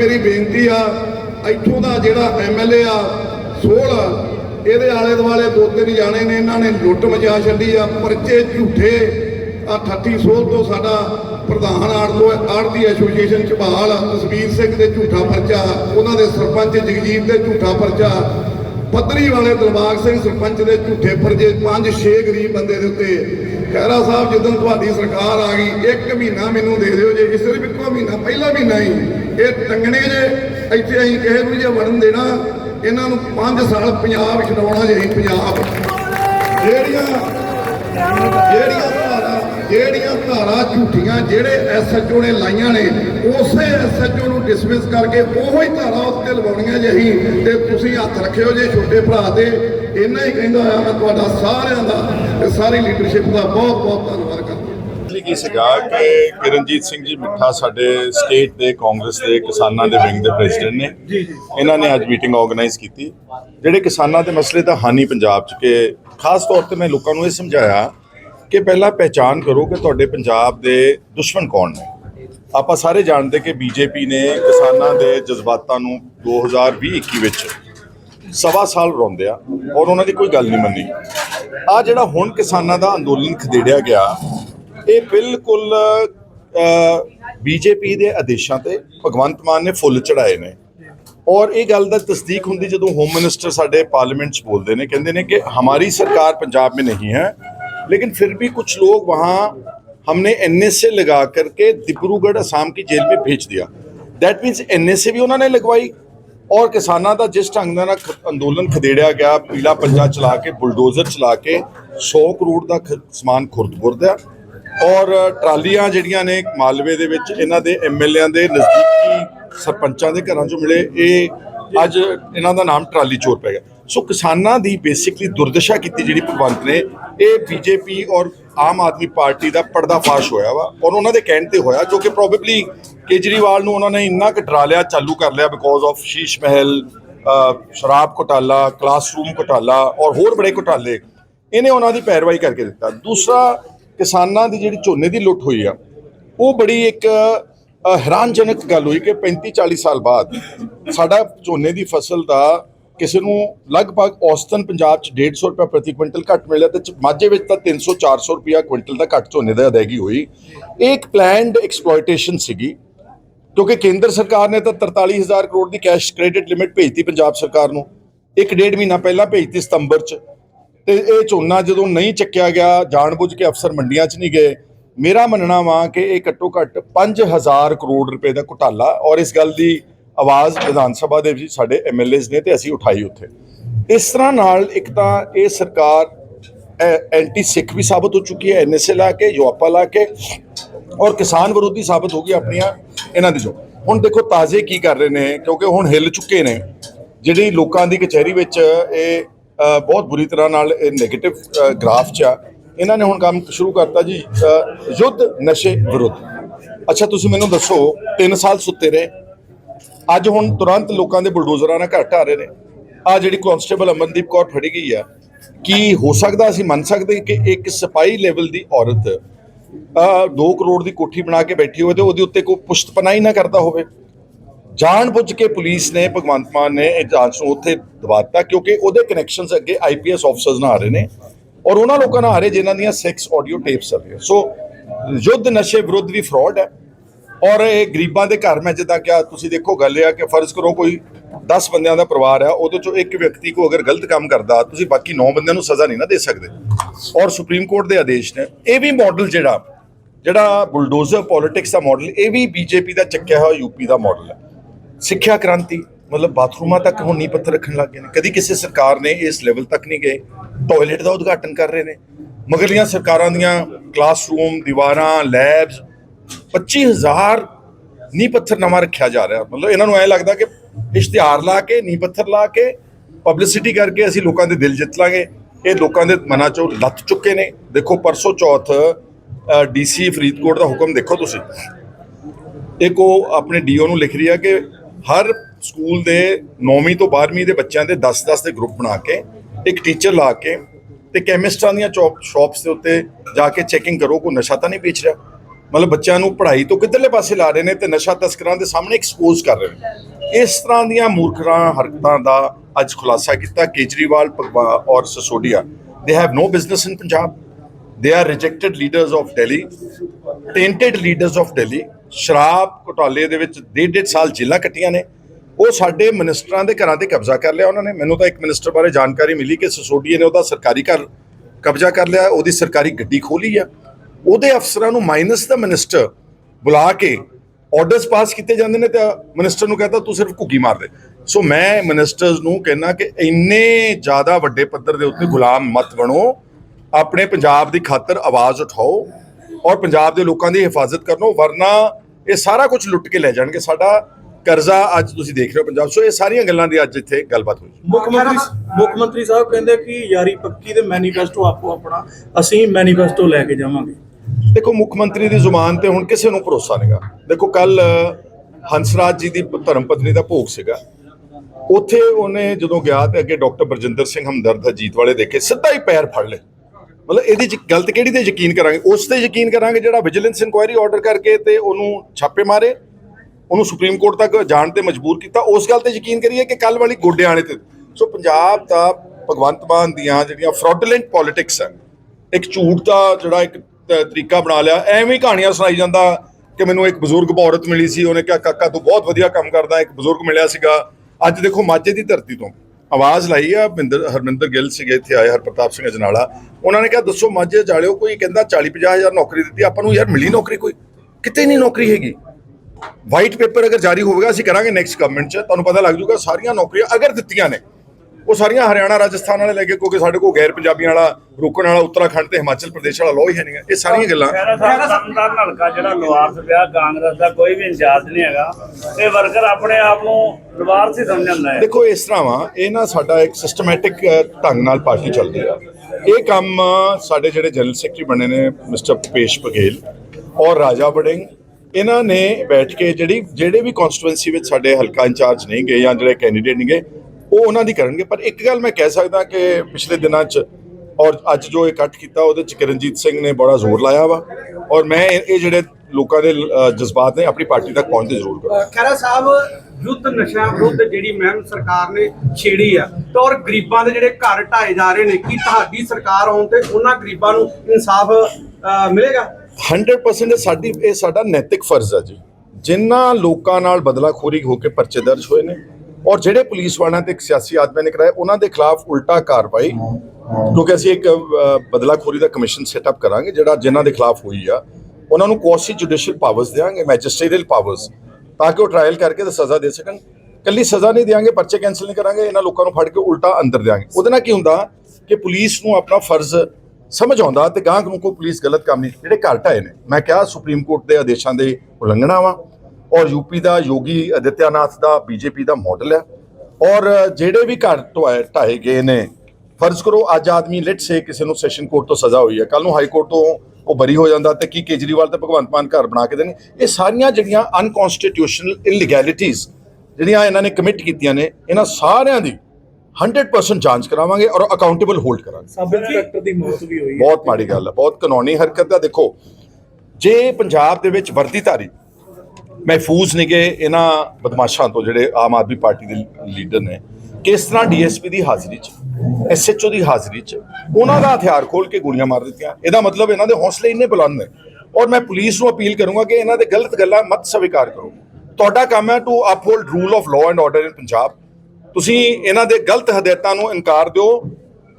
ਮੇਰੀ ਬੇਨਤੀ ਆ, ਇੱਥੋਂ ਦਾ ਜਿਹੜਾ ਐਮਐਲਏ ਆ, ਸੋਹਲ, ਇਹਦੇ ਆਲੇ ਦੁਆਲੇ ਦੋ ਤਿੰਨ ਜਾਣੇ ਨੇ, ਇਹਨਾਂ ਨੇ ਲੁੱਟ ਮਚਾ ਛੱਡੀ ਆ, ਪਰਚੇ ਝੂਠੇ। ਆ 38 ਸੋਲ ਤੋਂ ਸਾਡਾ ਪ੍ਰਧਾਨ ਆੜਤੋ ਆੜਤੀ ਐਸੋਸੀਏਸ਼ਨ ਝਬਾਲ ਤਸਵੀਰ ਸਿੰਘ ਦੇ ਝੂਠਾ ਪਰਚਾ, ਉਹਨਾਂ ਦੇ ਸਰਪੰਚ ਜਗਜੀਤ ਦੇ ਝੂਠਾ ਪਰਚਾ। ਪੱਤਰੀ ਵਾਲੇ ਦਿਲਬਾਗ ਸਿੰਘ ਸਰਪੰਚ ਦੇ ਝੂਠੇ ਪੰਜ ਛੇ ਗਰੀਬ ਬੰਦੇ ਦੇ ਉੱਤੇ ਖਹਿਰਾ ਸਾਹਿਬ ਜਦੋਂ ਤੁਹਾਡੀ ਸਰਕਾਰ ਆ ਗਈ ਇੱਕ ਮਹੀਨਾ ਮੈਨੂੰ ਦੇ ਦਿਓ ਜੇ ਵੀ ਇੱਕੋ ਮਹੀਨਾ ਪਹਿਲਾ ਮਹੀਨਾ ਹੀ। ਇਹ ਟੰਗਣੇ ਜੇ ਇੱਥੇ ਅਸੀਂ ਕਿਸੇ ਨੂੰ ਜੇ ਵੜਨ ਦੇਣਾ ਇਹਨਾਂ ਨੂੰ 5 ਸਾਲ ਪੰਜਾਬ ਛਡਾਉਣਾ ਜੇ ਪੰਜਾਬ। ਜਿਹੜੀਆਂ ਜਿਹੜੀਆਂ ਜਿਹੜੀਆਂ ਧਾਰਾ ਝੂਠੀਆਂ ਜਿਹੜੇ ਐਸਐਚਓ ਨੇ ਲਾਈਆਂ ਨੇ ਉਸੇ ਐਸਐਚਓ ਨੂੰ ਡਿਸਮਿਸ ਕਰਕੇ ਉਹੋ ਹੀ ਧਾਰਾ ਉੱਤੇ ਲਵਾਉਣੀਆਂ ਜੇ ਅਸੀਂ ਤੇ ਤੁਸੀਂ ਹੱਥ ਰੱਖਿਓ ਜੇ ਛੋਟੇ ਭਰਾ ਤੇ। ਇੰਨਾ ਹੀ ਕਹਿੰਦਾ ਹੋਇਆ ਮੈਂ ਤੁਹਾਡਾ ਸਾਰਿਆਂ ਦਾ ਤੇ ਸਾਰੀ ਲੀਡਰਸ਼ਿਪ ਦਾ ਬਹੁਤ ਬਹੁਤ ਧੰਨਵਾਦ ਕਰਦਾ। ਕੀ ਸੀਗਾ ਕਿ ਕਿਰਨਜੀਤ ਸਿੰਘ ਜੀ ਮਿੱਠਾ ਸਾਡੇ ਸਟੇਟ ਦੇ ਕਾਂਗਰਸ ਦੇ ਕਿਸਾਨਾਂ ਦੇ ਵਿੰਗ ਦੇ ਪ੍ਰੈਜ਼ੀਡੈਂਟ ਨੇ। ਇਹਨਾਂ ਨੇ ਅੱਜ ਮੀਟਿੰਗ ਆਰਗੇਨਾਈਜ਼ ਕੀਤੀ। ਜਿਹੜੇ ਕਿਸਾਨਾਂ ਦੇ ਮਸਲੇ ਤਾਂ ਹਾਨੀ ਪੰਜਾਬ ਚ ਕਿ ਖਾਸ ਤੌਰ ਤੇ ਮੈਂ ਲੋਕਾਂ ਨੂੰ ਇਹ ਸਮਝਾਇਆ ਕਿ ਪਹਿਲਾਂ ਪਹਿਚਾਨ ਕਰੋ ਕਿ ਤੁਹਾਡੇ ਪੰਜਾਬ ਦੇ ਦੁਸ਼ਮਣ ਕੌਣ ਨੇ। ਆਪਾਂ ਸਾਰੇ ਜਾਣਦੇ ਕਿ ਬੀਜੇਪੀ ਨੇ ਕਿਸਾਨਾਂ ਦੇ ਜਜ਼ਬਾਤਾਂ ਨੂੰ 2020-21 ਵਿੱਚ ਸਵਾ ਸਾਲ ਰੋਂਦਿਆ ਔਰ ਉਹਨਾਂ ਦੀ ਕੋਈ ਗੱਲ ਨਹੀਂ ਮੰਨੀ। ਆ ਜਿਹੜਾ ਹੁਣ ਕਿਸਾਨਾਂ ਦਾ ਅੰਦੋਲਨ ਖਦੇੜਿਆ ਗਿਆ, ਇਹ ਬਿਲਕੁਲ ਬੀਜੇਪੀ ਦੇ ਆਦੇਸ਼ਾਂ ਤੇ ਭਗਵੰਤ ਮਾਨ ਨੇ ਫੁੱਲ ਚੜਾਏ ਨੇ। ਔਰ ਇਹ ਗੱਲ ਦਾ ਤਸਦੀਕ ਹੁੰਦੀ ਜਦੋਂ ਹੋਮ ਮਿਨਿਸਟਰ ਸਾਡੇ ਪਾਰਲੀਮੈਂਟ 'ਚ ਬੋਲਦੇ ਨੇ, ਕਹਿੰਦੇ ਨੇ ਕਿ ਹਮਾਰੀ ਸਰਕਾਰ ਪੰਜਾਬ 'ਮੇ ਨਹੀਂ ਹੈ लेकिन फिर भी कुछ लोग वहां हमने एनएसए लगा करके डिब्रूगढ़ असम की जेल में भेज दिया दैट मीन्स एनएसए भी उन्होंने लगवाई ਔਰ ਕਿਸਾਨਾਂ ਦਾ ਜਿਸ ਢੰਗ ਨਾਲ ਖ- ਅੰਦੋਲਨ ਖਦੇੜਿਆ ਗਿਆ ਪੀਲਾ ਪੰਜਾ ਚਲਾ ਕੇ ਬੁਲਡੋਜ਼ਰ ਚਲਾ ਕੇ 100 ਕਰੋੜ ਦਾ ਖ- ਸਮਾਨ ਖੁਰਦ-ਬੁਰਦਿਆ ਔਰ ਟਰਾਲੀਆਂ ਜਿਹੜੀਆਂ ਨੇ ਮਾਲਵੇ ਦੇ ਵਿੱਚ ਇਹਨਾਂ ਦੇ ਐਮਐਲਏਆਂ ਦੇ ਨਜ਼ਦੀਕੀ ਸਰਪੰਚਾਂ ਦੇ ਘਰਾਂ 'ਚੋਂ ਮਿਲੇ ਇਹ ਅੱਜ ਇਹਨਾਂ ਦਾ ਨਾਮ ਟਰਾਲੀ ਚੋਰ ਪੈ ਗਿਆ ਸੋ ਕਿਸਾਨਾਂ ਦੀ ਬੇਸਿਕਲੀ ਦੁਰਦਸ਼ਾ ਕੀਤੀ ਜਿਹੜੀ ਭਗਵੰਤ ਨੇ, ਇਹ ਬੀਜੇਪੀ ਔਰ ਆਮ ਆਦਮੀ ਪਾਰਟੀ ਦਾ ਪਰਦਾਫਾਸ਼ ਹੋਇਆ ਵਾ। ਔਰ ਉਹਨਾਂ ਦੇ ਕਹਿਣ ਤੇ ਹੋਇਆ, ਜੋ ਕਿ ਪ੍ਰੋਬੇਬਲੀ ਕੇਜਰੀਵਾਲ ਨੂੰ ਉਹਨਾਂ ਨੇ ਇੰਨਾ ਕੁ ਡਰਾ ਲਿਆ, ਚਾਲੂ ਕਰ ਲਿਆ ਬਿਕੋਜ਼ ਆਫ ਸ਼ੀਸ਼ ਮਹਿਲ ਸ਼ਰਾਬ ਘੁਟਾਲਾ ਕਲਾਸਰੂਮ ਘੁਟਾਲਾ ਔਰ ਹੋਰ ਬੜੇ ਘੁਟਾਲੇ। ਇਹਨੇ ਉਹਨਾਂ ਦੀ ਪੈਰਵਾਈ ਕਰਕੇ ਦਿੱਤਾ। ਦੂਸਰਾ, ਕਿਸਾਨਾਂ ਦੀ ਜਿਹੜੀ ਝੋਨੇ ਦੀ ਲੁੱਟ ਹੋਈ ਆ, ਉਹ ਬੜੀ ਇੱਕ ਹੈਰਾਨਜਨਕ ਗੱਲ ਹੋਈ ਕਿ 35 40 ਸਾਲ ਬਾਅਦ ਸਾਡਾ ਝੋਨੇ ਦੀ ਫਸਲ ਦਾ ਕਿਸੇ ਨੂੰ ਲਗਭਗ ਔਸਤਨ ਪੰਜਾਬ ਚ 150 ਰੁਪਏ ਪ੍ਰਤੀ ਕੁਇੰਟਲ ਘੱਟ ਮਿਲਿਆ ਤੇ ਮਾਝੇ ਵਿੱਚ ਤਾਂ 300 400 ਰੁਪਿਆ ਕੁਇੰਟਲ ਦਾ ਘੱਟ ਝੋਨੇ ਦਾ ਅਦਾਇਗੀ ਹੋਈ। ਇਹ ਇੱਕ ਪਲੈਨਡ ਐਕਸਪਲੋਇਟੇਸ਼ਨ ਸੀਗੀ। ਕਿਉਂਕਿ ਕੇਂਦਰ ਸਰਕਾਰ ਨੇ ਤਾਂ 43000 ਕਰੋੜ ਦੀ ਕੈਸ਼ ਕ੍ਰੈਡਿਟ ਲਿਮਿਟ ਭੇਜਤੀ ਪੰਜਾਬ ਸਰਕਾਰ ਨੂੰ। ਇੱਕ ਡੇਢ ਮਹੀਨਾ ਪਹਿਲਾਂ ਭੇਜਤੀ ਸਤੰਬਰ 'ਚ। ਤੇ ਇਹ ਝੋਨਾ ਜਦੋਂ ਨਹੀਂ ਚੱਕਿਆ ਗਿਆ, ਜਾਣਬੁੱਝ ਕੇ ਅਫਸਰ ਮੰਡੀਆਂ 'ਚ ਨਹੀਂ ਗਏ, ਮੇਰਾ ਮੰਨਣਾ ਵਾ ਕਿ ਇਹ ਘੱਟੋ ਘੱਟ 5000 ਕਰੋੜ ਰੁਪਏ ਦਾ ਘੁਟਾਲਾ ਔਰ ਇਸ ਗੱਲ ਦੀ ਆਵਾਜ਼ ਵਿਧਾਨ ਸਭਾ ਦੇ ਵਿੱਚ ਸਾਡੇ ਐਮਐਲਏਜ਼ ਨੇ ਤੇ ਅਸੀਂ ਉਠਾਈ ਉੱਥੇ। ਇਸ ਤਰ੍ਹਾਂ ਨਾਲ ਇੱਕ ਤਾਂ ਇਹ ਸਰਕਾਰ ਐਂਟੀ ਸਿੱਖ ਵੀ ਸਾਬਤ ਹੋ ਚੁੱਕੀ ਹੈ ਐਨਐਸਏ ਲਾ ਕੇ ਯੂਆਪਾ ਲਾ ਕੇ, ਔਰ ਕਿਸਾਨ ਵਿਰੋਧੀ ਸਾਬਤ ਹੋ ਗਈ ਆਪਣੀਆਂ, ਇਹਨਾਂ ਦੇ ਜੋ। ਹੁਣ ਦੇਖੋ ਤਾਜ਼ੇ ਕੀ ਕਰ ਰਹੇ ਨੇ, ਕਿਉਂਕਿ ਹੁਣ ਹਿੱਲ ਚੁੱਕੇ ਨੇ। ਜਿਹੜੀ ਲੋਕਾਂ ਦੀ ਕਚਹਿਰੀ ਵਿੱਚ ਇਹ ਬਹੁਤ ਬੁਰੀ ਤਰ੍ਹਾਂ ਨਾਲ ਇਹ 네ਗੇਟਿਵ ਗ੍ਰਾਫ ਚ ਆ। ਇਹਨਾਂ ਨੇ ਹੁਣ ਕੰਮ ਸ਼ੁਰੂ ਕਰਤਾ ਜੀ ਯੁੱਧ ਨਸ਼ੇ ਵਿਰੁੱਧ। ਅੱਛਾ, ਤੁਸੀਂ ਮੈਨੂੰ ਦੱਸੋ 3 ਸਾਲ ਸੁੱਤੇ ਰਹੇ ਅੱਜ ਹੁਣ ਤੁਰੰਤ ਲੋਕਾਂ ਦੇ ਬੁਲਡੋਜ਼ਰਾਂ ਨਾਲ ਘਰ ਢਾ ਰਹੇ ਨੇ। ਆ ਜਿਹੜੀ ਕਾਂਸਟੇਬਲ ਅਮਨਦੀਪ ਕੌਰ ਫੜੀ ਗਈ ਆ, ਕੀ ਹੋ ਸਕਦਾ ਅਸੀਂ ਮੰਨ ਸਕਦੇ ਕਿ ਇੱਕ ਸਿਪਾਹੀ ਲੈਵਲ ਦੀ ਔਰਤ ਆ 2 ਕਰੋੜ ਦੀ ਕੋਠੀ ਬਣਾ ਕੇ ਬੈਠੀ ਹੋਵੇ ਤੇ ਉਹਦੇ ਉੱਤੇ ਕੋਈ ਪੁਸ਼ਤਪਨਾਹੀ ਨਾ ਕਰਦਾ ਹੋਵੇ? ਜਾਣ ਬੁੱਝ ਕੇ ਪੁਲਿਸ ਨੇ, ਭਗਵੰਤ ਮਾਨ ਨੇ ਇਹ ਜਾਂਚ ਨੂੰ ਉੱਥੇ ਦਬਾਤਾ ਕਿਉਂਕਿ ਉਹਦੇ ਕਨੈਕਸ਼ਨਸ ਅੱਗੇ ਆਈਪੀਐਸ ਆਫਸਰਸ ਨਾਲ ਆ ਰਹੇ ਨੇ ਔਰ ਉਹਨਾਂ ਲੋਕਾਂ ਨਾਲ ਆ ਰਹੇ ਜਿਨ੍ਹਾਂ ਦੀਆਂ ਸੈਕਸ ਆਡੀਓ ਟੇਪਸ ਆ ਰਹੀਆਂ। ਸੋ ਯੁੱਧ ਨਸ਼ੇ ਵਿਰੁੱਧ ਵੀ ਫਰਾਡ ਹੈ। ਔਰ ਇਹ ਗਰੀਬਾਂ ਦੇ ਘਰ, ਮੈਂ ਜਿੱਦਾਂ ਕਿਹਾ, ਤੁਸੀਂ ਦੇਖੋ ਗੱਲ ਇਹ ਆ ਕਿ ਫਰਜ਼ ਕਰੋ ਕੋਈ 10 ਬੰਦਿਆਂ ਦਾ ਪਰਿਵਾਰ ਆ, ਉਹਦੇ ਚੋਂ ਇੱਕ ਵਿਅਕਤੀ ਕੋ ਅਗਰ ਗਲਤ ਕੰਮ ਕਰਦਾ, ਤੁਸੀਂ ਬਾਕੀ 9 ਬੰਦਿਆਂ ਨੂੰ ਸਜ਼ਾ ਨਹੀਂ ਨਾ ਦੇ ਸਕਦੇ। ਔਰ ਸੁਪਰੀਮ ਕੋਰਟ ਦੇ ਆਦੇਸ਼ ਨੇ, ਇਹ ਵੀ ਮਾਡਲ ਜਿਹੜਾ ਜਿਹੜਾ ਬੁਲਡੋਜ਼ਰ ਪੋਲਿਟਿਕਸ ਦਾ ਮਾਡਲ ਇਹ ਵੀ ਬੀਜੇਪੀ ਦਾ ਚੱਕਿਆ ਹੋਇਆ ਯੂਪੀ ਦਾ ਮਾਡਲ ਹੈ ਸਿੱਖਿਆ ਕ੍ਰਾਂਤੀ, ਮਤਲਬ ਬਾਥਰੂਮਾਂ ਤੱਕ ਹੁਣ ਨੀਂਹ ਪੱਥਰ ਰੱਖਣ ਲੱਗ ਗਏ ਨੇ। ਕਦੀ ਕਿਸੇ ਸਰਕਾਰ ਨੇ ਇਸ ਲੈਵਲ ਤੱਕ ਨਹੀਂ ਗਏ। ਟਾਇਲਟ ਦਾ ਉਦਘਾਟਨ ਕਰ ਰਹੇ ਨੇ। ਮਗਰਲੀਆਂ ਸਰਕਾਰਾਂ ਦੀਆਂ ਕਲਾਸਰੂਮ ਦੀਵਾਰਾਂ ਲੈਬਸ 25000 ਨੀਂਹ ਪੱਥਰ ਨਵਾਂ ਰੱਖਿਆ ਜਾ ਰਿਹਾ। ਮਤਲਬ ਇਹਨਾਂ ਨੂੰ ਐ ਲੱਗਦਾ ਕਿ ਇਸ਼ਤਿਹਾਰ ਲਾ ਕੇ, ਨੀਂਹ ਪੱਥਰ ਲਾ ਕੇ ਪਬਲਿਸਿਟੀ ਕਰਕੇ ਅਸੀਂ ਲੋਕਾਂ ਦੇ ਦਿਲ ਜਿੱਤ ਲਾਂਗੇ। ਇਹ ਲੋਕਾਂ ਦੇ ਮਨਾਂ ਚੋਂ ਲੱਤ ਚੁੱਕੇ ਨੇ। ਦੇਖੋ, ਪਰਸੋਂ ਚੌਥ ਡੀਸੀ ਫਰੀਦਕੋਟ ਦਾ ਹੁਕਮ ਦੇਖੋ ਤੁਸੀਂ। ਇੱਕ ਉਹ ਆਪਣੇ ਡੀਓ ਨੂੰ ਲਿਖ ਰਹੀ ਆ ਕਿ ਹਰ ਸਕੂਲ ਦੇ 9ਵੀਂ ਤੋਂ 12ਵੀਂ ਦੇ ਬੱਚਿਆਂ ਦੇ 10-10 ਦੇ ਗਰੁੱਪ ਬਣਾ ਕੇ, ਇੱਕ ਟੀਚਰ ਲਾ ਕੇ ਤੇ ਕੈਮਿਸਟਾਂ ਦੀਆਂ ਚੌਪ ਸ਼ਾਪਸ ਦੇ ਉੱਤੇ ਜਾ ਕੇ ਚੈਕਿੰਗ ਕਰੋ, ਕੋਈ ਨਸ਼ਾ ਤਾਂ ਨਹੀਂ ਵੇਚ ਰਿਹਾ। ਮਤਲਬ ਬੱਚਿਆਂ ਨੂੰ ਪੜ੍ਹਾਈ ਤੋਂ ਕਿੱਧਰਲੇ ਪਾਸੇ ਲਾ ਰਹੇ ਨੇ ਤੇ ਨਸ਼ਾ ਤਸਕਰਾਂ ਦੇ ਸਾਹਮਣੇ ਐਕਸਪੋਜ਼ ਕਰ ਰਹੇ ਨੇ। ਇਸ ਤਰ੍ਹਾਂ ਦੀਆਂ ਮੂਰਖਰਾਂ ਹਰਕਤਾਂ ਦਾ ਅੱਜ ਖੁਲਾਸਾ ਕੀਤਾ ਕੇਜਰੀਵਾਲ ਭਗਵਾ ਔਰ Sisodia. They have no business in Punjab they are rejected leaders of Delhi tainted leaders of Delhi ਸ਼ਰਾਬ ਘੁਟਾਲੇ ਦੇ ਵਿੱਚ ਡੇਢ ਡੇਢ ਸਾਲ ਜੇਲ੍ਹਾਂ ਕੱਟੀਆਂ ਨੇ। ਉਹ ਸਾਡੇ ਮਿਨਿਸਟਰਾਂ ਦੇ ਘਰਾਂ ਤੇ ਕਬਜ਼ਾ ਕਰ ਲਿਆ ਉਹਨਾਂ ਨੇ। ਮੈਨੂੰ ਤਾਂ ਇੱਕ ਮਿਨਿਸਟਰ ਬਾਰੇ ਜਾਣਕਾਰੀ ਮਿਲੀ ਕਿ ਸਸੋਡੀਆ ਨੇ ਉਹਦਾ ਸਰਕਾਰੀ ਘਰ ਕਬਜ਼ਾ ਕਰ ਲਿਆ। ਉਹਦੀ ਸਰਕਾਰੀ ਗੱਡੀ ਖੋਲੀ ਆ। ਉਹਦੇ ਅਫਸਰਾਂ ਨੂੰ ਮਾਈਨਸ ਦਾ ਮਿਨਿਸਟਰ ਬੁਲਾ ਕੇ ਆਰਡਰਸ ਪਾਸ ਕੀਤੇ ਜਾਂਦੇ ਨੇ ਤਾਂ ਮਿਨਿਸਟਰ ਨੂੰ ਕਹਿੰਦਾ ਤੂੰ ਸਿਰਫ ਘੁੱਗੀ ਮਾਰ ਦੇ। ਸੋ ਮੈਂ ਮਿਨਿਸਟਰਸ ਨੂੰ ਕਹਿਣਾ ਕਿ ਇੰਨੇ ਜ਼ਿਆਦਾ ਵੱਡੇ ਪੱਧਰ ਦੇ ਉੱਤੇ ਗੁਲਾਮ ਮਤ ਬਣੋ, ਆਪਣੇ ਪੰਜਾਬ ਦੀ ਖਾਤਰ ਆਵਾਜ਼ ਉਠਾਓ ਔਰ ਪੰਜਾਬ ਦੇ ਲੋਕਾਂ ਦੀ ਹਿਫਾਜ਼ਤ ਕਰਨੋ, ਵਰਨਾ ਇਹ ਸਾਰਾ ਕੁਝ ਲੁੱਟ ਕੇ ਲੈ ਜਾਣਗੇ। ਸਾਡਾ ਕਰਜ਼ਾ ਅੱਜ ਤੁਸੀਂ ਦੇਖ ਰਹੇ ਹੋ ਪੰਜਾਬ। ਸੋ ਇਹ ਸਾਰੀਆਂ ਗੱਲਾਂ ਦੀ ਅੱਜ ਇੱਥੇ ਗੱਲਬਾਤ ਹੋਈ। ਮੁੱਖ ਮੰਤਰੀ ਮੁੱਖ ਮੰਤਰੀ ਸਾਹਿਬ ਕਹਿੰਦੇ ਕਿ ਯਾਰੀ ਪੱਕੀ ਦੇ ਮੈਨੀਫੈਸਟੋ ਆਪੋ ਆਪਣਾ, ਅਸੀਂ ਮੈਨੀਫੈਸਟੋ ਲੈ ਕੇ ਜਾਵਾਂਗੇ। ਦੇਖੋ, ਮੁੱਖ ਮੰਤਰੀ ਦੀ ਜ਼ੁਬਾਨ ਤੇ ਹੁਣ ਕਿਸੇ ਨੂੰ ਭਰੋਸਾ ਨਹੀਂਗਾ। ਦੇਖੋ ਕੱਲ ਹੰਸਰਾਜ ਜੀ ਦੀ ਧਰਮ ਪਤਨੀ ਦਾ ਭੋਗ ਸੀਗਾ। ਉੱਥੇ ਉਹਨੇ ਜਦੋਂ ਗਿਆ ਤੇ ਅੱਗੇ ਡਾਕਟਰ ਬਰਜਿੰਦਰ ਸਿੰਘ ਹਮਦਰਦ ਅਜੀਤ ਵਾਲੇ ਦੇਖੇ, ਸਿੱਧਾ ਹੀ ਪੈਰ ਫੜ ਲਏ। ਮਤਲਬ ਇਹਦੀ ਗਲਤ ਕਿਹੜੀ ਤੇ ਯਕੀਨ ਕਰਾਂਗੇ? ਉਸ ਤੇ ਯਕੀਨ ਕਰਾਂਗੇ ਜਿਹੜਾ ਵਿਜੀਲੈਂਸ ਇਨਕੁਆਇਰੀ ਆਰਡਰ ਕਰਕੇ ਤੇ ਉਹਨੂੰ ਛਾਪੇ ਮਾਰੇ, ਉਹਨੂੰ ਸੁਪਰੀਮ ਕੋਰਟ ਤੱਕ ਜਾਣ ਤੇ ਮਜਬੂਰ ਕੀਤਾ। ਉਸ ਗੱਲ ਤੇ ਯਕੀਨ ਕਰੀਏ ਕਿ ਕੱਲ ਵਾਲੀ ਗੋਡਿਆਣੇ ਤੇ। ਸੋ ਪੰਜਾਬ ਦਾ ਭਗਵੰਤ ਮਾਨ ਦੀਆਂ ਜਿਹੜੀਆਂ ਫਰਾਡੂਲੈਂਟ ਪੋਲਿਟਿਕਸ ਹੈ ਇੱਕ ਝੂਠ ਦਾ ਜਿਹੜਾ ਇੱਕ ਤਰੀਕਾ ਬਣਾ ਲਿਆ। ਐਵੇਂ ਹੀ ਕਹਾਣੀਆਂ ਸੁਣਾਈ ਜਾਂਦਾ ਕਿ ਮੈਨੂੰ ਇੱਕ ਬਜ਼ੁਰਗ ਔਰਤ ਮਿਲੀ ਸੀ। ਉਹਨੇ ਕਿਹਾ, ਕਾਕਾ, ਤੂੰ ਬਹੁਤ ਵਧੀਆ ਕੰਮ ਕਰਦਾ। ਇੱਕ ਬਜ਼ੁਰਗ ਮਿਲਿਆ ਸੀਗਾ। ਅੱਜ ਦੇਖੋ, ਮਾਝੇ ਦੀ ਧਰਤੀ ਤੋਂ ਆਵਾਜ਼ ਲਾਈ ਆ ਬਿੰਦਰ, ਹਰਮਿੰਦਰ ਗਿੱਲ ਸੀਗੇ, ਇੱਥੇ ਆਏ ਹਰਪ੍ਰਤਾਪ ਸਿੰਘ ਅਜਨਾਲਾ। ਉਹਨਾਂ ਨੇ ਕਿਹਾ, ਦੱਸੋ ਮਾਝੇ ਜਾਲਿਓ ਕੋਈ ਕਹਿੰਦਾ 40 50 ਹਜ਼ਾਰ ਨੌਕਰੀ ਦਿੱਤੀ, ਆਪਾਂ ਨੂੰ ਯਾਰ ਮਿਲੀ ਨੌਕਰੀ ਕੋਈ? ਕਿਤੇ ਨਹੀਂ ਨੌਕਰੀ ਹੈਗੀ। ਵਾਈਟ ਪੇਪਰ ਅਗਰ ਜਾਰੀ ਹੋਵੇਗਾ, ਅਸੀਂ ਕਰਾਂਗੇ ਨੈਕਸਟ ਗਵਰਨਮੈਂਟ 'ਚ। ਤੁਹਾਨੂੰ ਪਤਾ ਲੱਗ ਜਾਊਗਾ, ਸਾਰੀਆਂ ਨੌਕਰੀਆਂ ਅਗਰ ਦਿੱਤੀਆਂ ਨੇ ਉਹ ਸਾਰੀਆਂ ਹਰਿਆਣਾ ਰਾਜਸਥਾਨ ਵਾਲੇ ਲੈ ਕੇ ਕਿਉਂਕਿ ਸਾਡੇ ਕੋਲ ਗੈਰ ਪੰਜਾਬੀਆਂ ਵਾਲਾ ਰੋਕਣ ਵਾਲਾ ਉੱਤਰਾਖੰਡ ਤੇ ਹਿਮਾਚਲ ਪ੍ਰਦੇਸ਼ ਵਾਲਾ ਲਾਅ ਹੀ ਹੈ ਨਹੀਂ। ਇਹ ਸਾਰੀਆਂ ਗੱਲਾਂ ਖੈਰਾ ਸਾਹਿਬ ਤਰਨਤਾਰਨ ਹਲਕਾ ਜਿਹੜਾ ਲਵਾਰਸ ਪਿਆ ਕਾਂਗਰਸ ਦਾ ਕੋਈ ਵੀ ਇੰਚਾਰਜ ਨਹੀਂ ਹੈਗਾ। ਇਹ ਵਰਕਰ ਆਪਣੇ ਆਪ ਨੂੰ ਲਵਾਰਸ ਹੀ ਸਮਝਦਾ ਹੈ। ਦੇਖੋ ਇਸ ਤਰ੍ਹਾਂ ਵਾ ਇਹ ਨਾ ਸਾਡਾ ਇੱਕ ਸਿਸਟਮੈਟਿਕ ਢੰਗ ਨਾਲ ਪਾਰਟੀ ਚੱਲਦੀ ਆ। ਇਹ ਕੰਮ ਸਾਡੇ ਜਿਹੜੇ ਜਨਰਲ ਸੈਕਟਰੀ ਬਣੇ ਨੇ ਮਿਸਟਰ ਭੁਪੇਸ਼ ਬਘੇਲ ਔਰ ਰਾਜਾ ਵੜਿੰਗ ਇਹਨਾਂ ਨੇ ਬੈਠ ਕੇ ਜਿਹੜੀ ਜਿਹੜੇ ਵੀ ਕਨਸਟੀਟੂਐਂਸੀ ਵਿੱਚ ਸਾਡੇ ਹਲਕਾ ਇੰਚਾਰਜ ਨਹੀਂ ਗਏ ਜਾਂ ਜਿਹੜੇ ਕੈਂਡੀਡੇਟ ਨਹੀਂ ਗਏ ਉਹ ਉਹਨਾਂ ਦੀ ਕਰਨਗੇ। ਪਰ ਇੱਕ ਗੱਲ ਮੈਂ ਕਹਿ ਸਕਦਾ ਕਿ ਪਿਛਲੇ ਦਿਨਾਂ 'ਚ ਔਰ ਅੱਜ ਜੋ ਇਕੱਠ ਕੀਤਾ ਉਹਦੇ 'ਚ ਕਿਰਨਜੀਤ ਸਿੰਘ ਨੇ ਬੜਾ ਜ਼ੋਰ ਲਾਇਆ ਵਾ। ਔਰ ਮੈਂ ਇਹ ਜਿਹੜੇ ਲੋਕਾਂ ਦੇ ਜਜ਼ਬਾਤ ਨੇ ਆਪਣੀ ਪਾਰਟੀ ਤੱਕ ਪਹੁੰਚਦੇ ਜ਼ਰੂਰ ਕਰਾਂ। ਖੈਰਾ ਸਾਹਿਬ ਯੁੱਧ ਨਸ਼ਾ ਵਿਰੁੱਧ ਜਿਹੜੀ ਮਹਿਮ ਸਰਕਾਰ ਨੇ ਛੇੜੀ ਆ ਤੇ ਔਰ ਗਰੀਬਾਂ ਦੇ ਜਿਹੜੇ ਘਰ ਢਾਏ ਜਾ ਰਹੇ ਨੇ ਕੀ ਤੁਹਾਡੀ ਸਰਕਾਰ ਆਉਣ ਤੇ ਉਹਨਾਂ ਗਰੀਬਾਂ ਨੂੰ ਇਨਸਾਫ ਮਿਲੇਗਾ? 100% ਇਹ ਸਾਡੀ ਇਹ ਸਾਡਾ ਨੈਤਿਕ ਫਰਜ਼ ਹੈ ਜੀ। ਜਿਨ੍ਹਾਂ ਲੋਕਾਂ ਨਾਲ ਬਦਲਾਖੋਰੀ ਹੋ ਕੇ ਪਰਚੇ ਦਰਜ ਹੋਏ ਨੇ ਔਰ ਜਿਹੜੇ ਪੁਲਿਸ ਵਾਲਿਆਂ ਤੇ ਇੱਕ ਸਿਆਸੀ ਆਦਮੀਆਂ ਨੇ ਕਰਾਇਆ, ਉਹਨਾਂ ਦੇ ਖਿਲਾਫ ਉਲਟਾ ਕਾਰਵਾਈ, ਕਿਉਂਕਿ ਅਸੀਂ ਇੱਕ ਬਦਲਾਖੋਰੀ ਦਾ ਕਮਿਸ਼ਨ ਸੈਟਅਪ ਕਰਾਂਗੇ, ਜਿਹੜਾ ਜਿਨ੍ਹਾਂ ਦੇ ਖਿਲਾਫ ਹੋਈ ਆ, ਉਹਨਾਂ ਨੂੰ ਕੁਆਸੀ ਜੁਡੀਸ਼ੀਅਲ ਪਾਵਰਸ ਦੇਵਾਂਗੇ ਮੈਜਿਸਟਰੀਅਲ ਪਾਵਰਸ ਤਾਂ ਕਿ ਉਹ ਟ੍ਰਾਇਲ ਕਰਕੇ ਤੇ ਸਜ਼ਾ ਦੇ ਸਕਣ। ਕੱਲੀ ਸਜ਼ਾ ਨਹੀਂ ਦੇਵਾਂਗੇ ਪਰਚੇ ਕੈਨਸਲ ਨਹੀਂ ਕਰਾਂਗੇ, ਇਹਨਾਂ ਲੋਕਾਂ ਨੂੰ ਫੜ ਕੇ ਉਲਟਾ ਅੰਦਰ ਦੇਵਾਂਗੇ ਉਹਦੇ ਨਾਲ ਕੀ ਹੁੰਦਾ ਕਿ ਪੁਲਿਸ ਨੂੰ ਆਪਣਾ ਫਰਜ਼ ਸਮਝ ਆਉਂਦਾ ਤੇ ਗਾਂਹ ਨੂੰ ਕੋਈ ਪੁਲਿਸ ਗਲਤ ਕੰਮ ਨਹੀਂ। ਜਿਹੜੇ ਘਰ ਢਾਏ ਨੇ, ਮੈਂ ਕਿਹਾ ਸੁਪਰੀਮ ਕੋਰਟ ਦੇ ਆਦੇਸ਼ਾਂ ਦੇ ਉਲੰਘਣਾ ਵਾ। ਔਰ ਯੂਪੀ ਦਾ ਯੋਗੀ ਅਦਿੱਤਿਆਨਾਥ ਦਾ ਬੀਜੇਪੀ ਦਾ ਮਾਡਲ ਹੈ। ਔਰ ਜਿਹੜੇ ਵੀ ਘਰ ਢਾਏ ਗਏ ਨੇ ਫਰਜ਼ ਕਰੋ ਅੱਜ ਆਦਮੀ ਲੈਟ ਸੇ ਕਿਸੇ ਨੂੰ ਸੈਸ਼ਨ ਕੋਰਟ ਤੋਂ ਸਜ਼ਾ ਹੋਈ ਹੈ। ਕੱਲ ਨੂੰ ਹਾਈ ਕੋਰਟ ਤੋਂ ਉਹ ਬਰੀ ਹੋ ਜਾਂਦਾ ਤੇ ਕੀ ਕੇਜਰੀਵਾਲ ਤੇ ਭਗਵੰਤ ਮਾਨ ਘਰ ਬਣਾ ਕੇ ਦੇਣ ਇਹ ਸਾਰੀਆਂ ਜਿਹੜੀਆਂ ਅਨਕਨਸਟੀਟਿਊਸ਼ਨਲ ਇਲੀਗੈਲਿਟੀਜ਼ ਜਿਹੜੀਆਂ ਇਹਨਾਂ ਨੇ ਕਮਿਟ ਕੀਤੀਆਂ ਨੇ ਇਹਨਾਂ ਸਾਰਿਆਂ ਦੀ 100% ਜਾਂਚ ਕਰਾਵਾਂਗੇ ਔਰ ਅਕਾਊਂਟੇਬਲ ਹੋਲਡ ਕਰਾਂਗੇ। ਸਬ ਇੰਸਪੈਕਟਰ ਦੀ ਮੌਤ ਵੀ ਹੋਈ ਹੈ। ਬਹੁਤ ਮਾੜੀ ਗੱਲ ਹੈ ਬਹੁਤ ਕਾਨੂੰਨੀ ਹਰਕਤ ਹੈ। ਦੇਖੋ ਜੇ ਪੰਜਾਬ ਦੇ ਵਿੱਚ ਵਰਦੀਧਾਰੀ ਮਹਿਫੂਜ਼ ਨਹੀਂ ਇਹਨਾਂ ਬਦਮਾਸ਼ਾਂ ਤੋਂ ਜਿਹੜੇ ਆਮ ਆਦਮੀ ਪਾਰਟੀ ਦੇ ਲੀਡਰ ਨੇ। ਕਿਸ ਤਰ੍ਹਾਂ ਡੀਐਸਪੀ ਦੀ ਹਾਜ਼ਰੀ 'ਚ ਐਸਐਚਓ ਦੀ ਹਾਜ਼ਰੀ 'ਚ ਉਹਨਾਂ ਦਾ ਹਥਿਆਰ ਖੋਲ ਕੇ ਗੋਲੀਆਂ ਮਾਰ ਦਿੱਤੀਆਂ? ਇਹਦਾ ਮਤਲਬ ਇਹਨਾਂ ਦੇ ਹੌਸਲੇ ਇੰਨੇ ਬੁਲੰਦ ਨੇ। ਔਰ ਮੈਂ ਪੁਲਿਸ ਨੂੰ ਅਪੀਲ ਕਰੂੰਗਾ ਕਿ ਇਹਨਾਂ ਦੇ ਗਲਤ ਗੱਲਾਂ ਮਤ ਸਵੀਕਾਰ ਕਰੋ। ਤੁਹਾਡਾ ਕੰਮ ਹੈ to uphold rule of law and order in Punjab ਤੁਸੀਂ ਇਹਨਾਂ ਦੇ ਗਲਤ ਹਦਾਇਤਾਂ ਨੂੰ ਇਨਕਾਰ ਦਿਓ।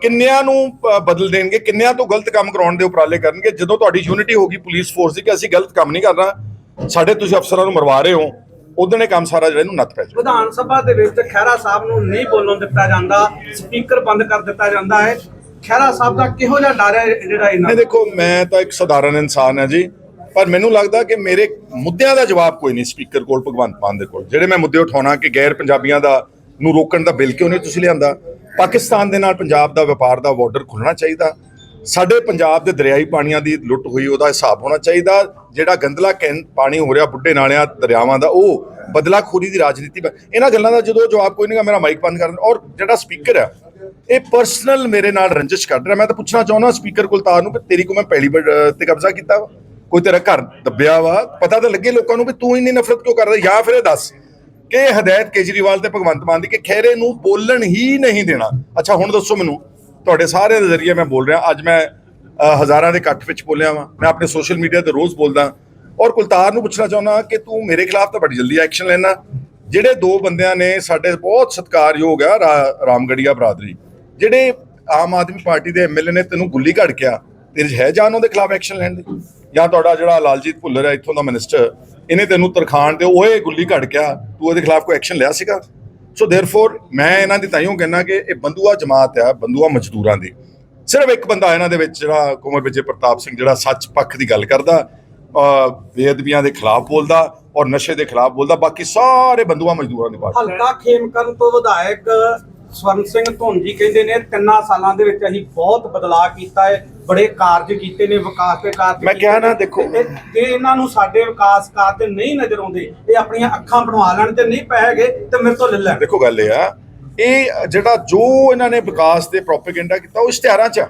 ਕਿੰਨਿਆਂ ਨੂੰ ਬਦਲ ਦੇਣਗੇ? ਕਿੰਨਿਆਂ ਤੋਂ ਗਲਤ ਕੰਮ ਕਰਾਉਣ ਦੇ ਉਪਰਾਲੇ ਕਰਨਗੇ? ਜਦੋਂ ਤੁਹਾਡੀ ਯੂਨਿਟੀ ਹੋਗੀ ਪੁਲਿਸ ਫੋਰਸ ਦੀ ਕਿ ਅਸੀਂ ਗਲਤ ਕੰਮ ਨਹੀਂ ਕਰਨਾ ਸਾਡੇ ਤੁਸੀਂ ਅਫਸਰਾਂ ਨੂੰ ਮਰਵਾ ਰਹੇ ਹੋ ਉਦੋਂ ਇਹ ਕੰਮ ਸਾਰਾ ਜਿਹੜਾ ਇਹਨੂੰ ਨੱਥ ਪੈ ਜਾਊ। ਵਿਧਾਨ ਸਭਾ ਦੇ ਵਿੱਚ ਖੈਰਾ ਸਾਹਿਬ ਨੂੰ ਨਹੀਂ ਬੋਲਣ ਦਿੱਤਾ ਜਾਂਦਾ ਸਪੀਕਰ ਬੰਦ ਕਰ ਦਿੱਤਾ ਜਾਂਦਾ ਹੈ। ਖੈਰਾ ਸਾਹਿਬ ਦਾ ਕਿਹੋ ਜਿਹਾ ਡਰ ਹੈ ਜਿਹੜਾ ਇਹਨਾਂ ਨਹੀਂ ਦੇਖੋ ਮੈਂ ਤਾਂ ਇੱਕ ਸਧਾਰਨ ਇਨਸਾਨ ਹਾਂ ਜੀ ਪਰ ਮੈਨੂੰ ਲੱਗਦਾ ਕਿ ਮੇਰੇ ਮੁੱਦਿਆਂ ਦਾ ਜਵਾਬ ਕੋਈ ਨਹੀਂ ਸਪੀਕਰ ਕੋਲ ਭਗਵੰਤ ਮਾਨ ਦੇ ਕੋਲ। ਜਿਹੜੇ ਮੈਂ ਮੁੱਦੇ ਉਠਾਉਣਾ ਕਿ ਗੈਰ ਪੰਜਾਬੀਆਂ ਦਾ ਨੂੰ ਰੋਕਣ ਦਾ ਬਿੱਲ ਕਿਉਂ ਨਹੀਂ ਤੁਸੀਂ ਲਿਆਂਦਾ? ਪਾਕਿਸਤਾਨ ਦੇ ਨਾਲ ਪੰਜਾਬ ਦਾ ਵਪਾਰ ਦਾ ਬਾਰਡਰ ਖੁੱਲਣਾ ਚਾਹੀਦਾ। ਸਾਡੇ ਪੰਜਾਬ ਦੇ ਦਰਿਆਈ ਪਾਣੀਆਂ ਦੀ ਲੁੱਟ ਹੋਈ ਉਹਦਾ ਹਿਸਾਬ ਹੋਣਾ ਚਾਹੀਦਾ। ਜਿਹੜਾ ਗੰਦਲਾ ਕੈਨ ਪਾਣੀ ਹੋ ਰਿਹਾ ਬੁੱਢੇ ਨਾਲਿਆਂ ਦਰਿਆਵਾਂ ਦਾ ਉਹ ਬਦਲਾਖੋਰੀ ਦੀ ਰਾਜਨੀਤੀ ਇਹਨਾਂ ਗੱਲਾਂ ਦਾ ਜਦੋਂ ਜਵਾਬ ਕੋਈ ਨਹੀਂਗਾ ਮੇਰਾ ਮਾਈਕ ਬੰਦ ਕਰ ਦਿੰਦਾ ਔਰ ਜਿਹੜਾ ਸਪੀਕਰ ਹੈ ਇਹ ਪਰਸਨਲ ਮੇਰੇ ਨਾਲ ਰੰਜਿਸ਼ ਕਰ ਰਿਹਾ। ਮੈਂ ਤਾਂ ਪੁੱਛਣਾ ਚਾਹੁੰਦਾ ਸਪੀਕਰ ਕੁਲਤਾਰ ਨੂੰ ਕਿ ਤੇਰੀ ਕੋ ਮੈਂ ਪਹਿਲੀ ਵਾਰ, ਤੇ ਕਬਜ਼ਾ ਕੀਤਾ ਵਾ। ਕੋਈ ਤੇਰਾ ਘਰ ਦੱਬਿਆ ਵਾ? ਪਤਾ ਤਾਂ ਲੱਗੇ ਲੋਕਾਂ ਨੂੰ ਵੀ ਤੂੰ ਇੰਨੀ ਨਫ਼ਰਤ ਕਿਉਂ ਕਰਦਾ ਜਾਂ ਫਿਰ ਇਹ ਦੱਸ ਕਿ ਹਦਾਇਤ ਕੇਜਰੀਵਾਲ ਤੇ ਭਗਵੰਤ ਮਾਨ ਦੀ ਕਿ ਖਹਿਰੇ ਨੂੰ ਬੋਲਣ ਹੀ ਨਹੀਂ ਦੇਣਾ। ਅੱਛਾ ਹੁਣ ਦੱਸੋ ਮੈਨੂੰ ਤੁਹਾਡੇ ਸਾਰਿਆਂ ਦੇ ਜ਼ਰੀਏ ਮੈਂ ਬੋਲ ਰਿਹਾ, ਅੱਜ ਮੈਂ ਹਜ਼ਾਰਾਂ ਦੇ ਇਕੱਠ ਵਿੱਚ ਬੋਲਿਆ ਵਾਂ। ਮੈਂ ਆਪਣੇ ਸੋਸ਼ਲ ਮੀਡੀਆ ਤੇ ਰੋਜ਼ ਬੋਲਦਾ। ਔਰ ਕੁਲਤਾਰ ਨੂੰ ਪੁੱਛਣਾ ਚਾਹੁੰਦਾ ਕਿ ਤੂੰ ਮੇਰੇ ਖਿਲਾਫ ਤਾਂ ਬੜੀ ਜਲਦੀ ਐਕਸ਼ਨ ਲੈਣਾ ਜਿਹੜੇ ਦੋ ਬੰਦਿਆਂ ਨੇ ਸਾਡੇ ਬਹੁਤ ਸਤਿਕਾਰਯੋਗ ਆ ਰਾਮਗੜੀਆ ਬਰਾਦਰੀ। ਜਿਹੜੇ ਆਮ ਆਦਮੀ ਪਾਰਟੀ ਦੇ ਐਮਐਲਏ ਨੇ ਤੈਨੂੰ ਗੁੱਲੀ ਘੜ ਗਿਆ ਤੇਰੇ 'ਚ ਹੈ ਜਾਨ ਉਹਦੇ ਖਿਲਾਫ ਐਕਸ਼ਨ ਲੈਣ ਦੀ? ਜਾਂ ਤੁਹਾਡਾ ਜਿਹੜਾ ਲਾਲਜੀਤ ਭੁੱਲਰ ਹੈ, ਇੱਥੋਂ ਦਾ ਮਿਨਿਸਟਰ ਇਹਨੇ ਤੈਨੂੰ ਤਰਖਾਣ ਤੇ ਓਏ ਗੁੱਲੀ ਘੜ ਗਿਆ ਤੂੰ ਉਹਦੇ ਖਿਲਾਫ ਕੋਈ ਐਕਸ਼ਨ ਲਿਆ ਸੀਗਾ? ਸੋ ਦੇਅਰਫੋਰ ਮੈਂ ਇਹਨਾਂ ਦੀ ਤਾਈਓ ਕਹਿਣਾ ਕਿ ਇਹ ਬੰਦੂਆ ਜਮਾਤ ਆ, ਬੰਦੂਆ ਮਜ਼ਦੂਰਾਂ ਦੀ। ਸਿਰਫ ਇੱਕ ਬੰਦਾ ਇਹਨਾਂ ਦੇ ਵਿੱਚ ਜਿਹੜਾ ਕੁਮਰ ਵਿਜੇ ਪ੍ਰਤਾਪ ਸਿੰਘ ਜਿਹੜਾ ਸੱਚ ਪੱਖ ਦੀ ਗੱਲ ਕਰਦਾ, ਅਹ, ਬੇਅਦਬੀਆਂ ਦੇ ਖਿਲਾਫ ਬੋਲਦਾ ਔਰ ਨਸ਼ੇ ਦੇ ਖਿਲਾਫ ਬੋਲਦਾ, ਬਾਕੀ ਸਾਰੇ ਬੰਦੂਆ ਮਜ਼ਦੂਰਾਂ ਦੇ ਪਾਰਟੀ ਹਲਕਾ ਖੇਮਕਰਨ ਤੋਂ ਵਿਧਾਇਕ ਸਵਰਨ ਸਿੰਘ ਧੁੰਜੀ ਕਹਿੰਦੇ ਨੇ, ਤਿੰਨਾਂ ਸਾਲਾਂ ਦੇ ਵਿੱਚ ਅਸੀਂ ਬਹੁਤ ਬਦਲਾਅ ਕੀਤਾ ਹੈ। ਬੜੇ ਕਾਰਜ ਕੀਤੇ ਨੇ ਵਿਕਾਸ ਦੇ ਕਾਰਜ ਮੈਂ ਕਿਹਾ ਨਾ। ਦੇਖੋ। ਤੇ ਜੇ ਇਹਨਾਂ ਨੂੰ ਸਾਡੇ ਵਿਕਾਸ ਕਾਰਜ ਨਹੀਂ ਨਜ਼ਰ ਆਉਂਦੇ ਇਹ ਆਪਣੀਆਂ ਅੱਖਾਂ ਬਣਵਾ ਲੈਣ ਤੇ ਨਹੀਂ ਪੈਗੇ ਤੇ ਮੇਰੇ ਤੋਂ ਲੈ ਲੈਣ ਦੇਖੋ ਗੱਲ ਇਹ ਆ ਇਹ ਜਿਹੜਾ ਜੋ ਇਹਨਾਂ ਨੇ ਵਿਕਾਸ ਦੇ ਪ੍ਰੋਪੇਗੈਂਡਾ ਕੀਤਾ ਉਹ ਇਸ਼ਤਿਹਾਰਾਂ 'ਚ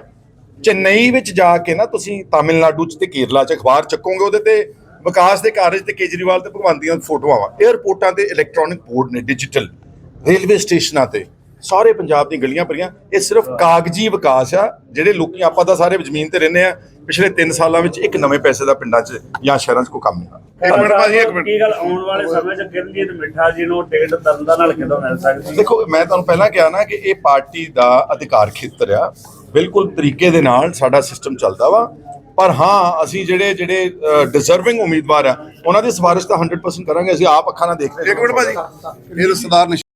ਚੇਨਈ ਵਿੱਚ ਜਾ ਕੇ ਨਾ ਤੁਸੀਂ ਤਾਮਿਲਨਾਡੂ 'ਚ ਤੇ ਕੇਰਲਾ 'ਚ ਅਖਬਾਰ ਚੱਕੋਗੇ ਉਹਦੇ ਤੇ ਵਿਕਾਸ ਦੇ ਕਾਰਜ ਤੇ ਕੇਜਰੀਵਾਲ ਤੇ ਭਗਵੰਤ ਦੀਆਂ ਫੋਟੋਆਂ ਵਾ ਤੇ ਇਲੈਕਟ੍ਰੋਨਿਕ ਬੋਰਡ ਨੇ ਡਿਜੀਟਲ ਰੇਲਵੇ ਸਟੇਸ਼ਨਾਂ ਤੇ ਸਾਰੇ ਪੰਜਾਬ ਦੀਆਂ ਗਲੀਆਂ ਭਰੀਆਂ। ਇਹ ਸਿਰਫ ਕਾਗਜ਼ੀ ਵਿਕਾਸ ਆ ਜਿਹੜੇ ਲੋਕੀ ਆਪਾਂ ਤਾਂ ਸਾਰੇ ਜ਼ਮੀਨ ਤੇ ਰਹਿੰਦੇ ਆ। ਪਿਛਲੇ 3 ਸਾਲਾਂ ਵਿੱਚ ਇੱਕ ਨਵੇਂ ਪੈਸੇ ਦਾ ਪਿੰਡਾਂ 'ਚ ਜਾਂ ਸ਼ਹਿਰਾਂ 'ਚ ਕੋਈ ਕੰਮ ਨਹੀਂ ਇੱਕ ਮਿੰਟ ਭਾਜੀ ਇੱਕ ਮਿੰਟ। ਕੀ ਗੱਲ ਆਉਣ ਵਾਲੇ ਸਮੇਂ 'ਚ ਕਿਰਨਜੀਤ ਮਿੱਠਾ ਜੀ ਨੂੰ ਟਿਕਟ ਤਰਨਦਾ ਨਾਲ ਕਿਦੋਂ ਮਿਲ ਸਕਦੀ? ਦੇਖੋ ਮੈਂ ਤੁਹਾਨੂੰ ਪਹਿਲਾਂ ਕਿਹਾ ਨਾ ਕਿ ਇਹ ਪਾਰਟੀ ਦਾ ਅਧਿਕਾਰ ਖੇਤਰ ਆ। ਬਿਲਕੁਲ ਤਰੀਕੇ ਦੇ ਨਾਲ ਸਾਡਾ ਸਿਸਟਮ ਚੱਲਦਾ ਵਾ। ਪਰ ਹਾਂ ਅਸੀਂ ਜਿਹੜੇ ਜਿਹੜੇ ਡਿਜ਼ਰਵਿੰਗ ਉਮੀਦਵਾਰ ਆ ਉਹਨਾਂ ਦੀ ਸਿਫਾਰਿਸ਼ ਤਾਂ 100% ਕਰਾਂਗੇ। ਅਸੀਂ ਆਪ ਅੱਖਾਂ ਨਾਲ ਦੇਖ ਰਹੇ ਇੱਕ ਮਿੰਟ ਭਾਜੀ। ਇਹ ਸਰਦਾਰ ਨਿਸ਼ਾਨ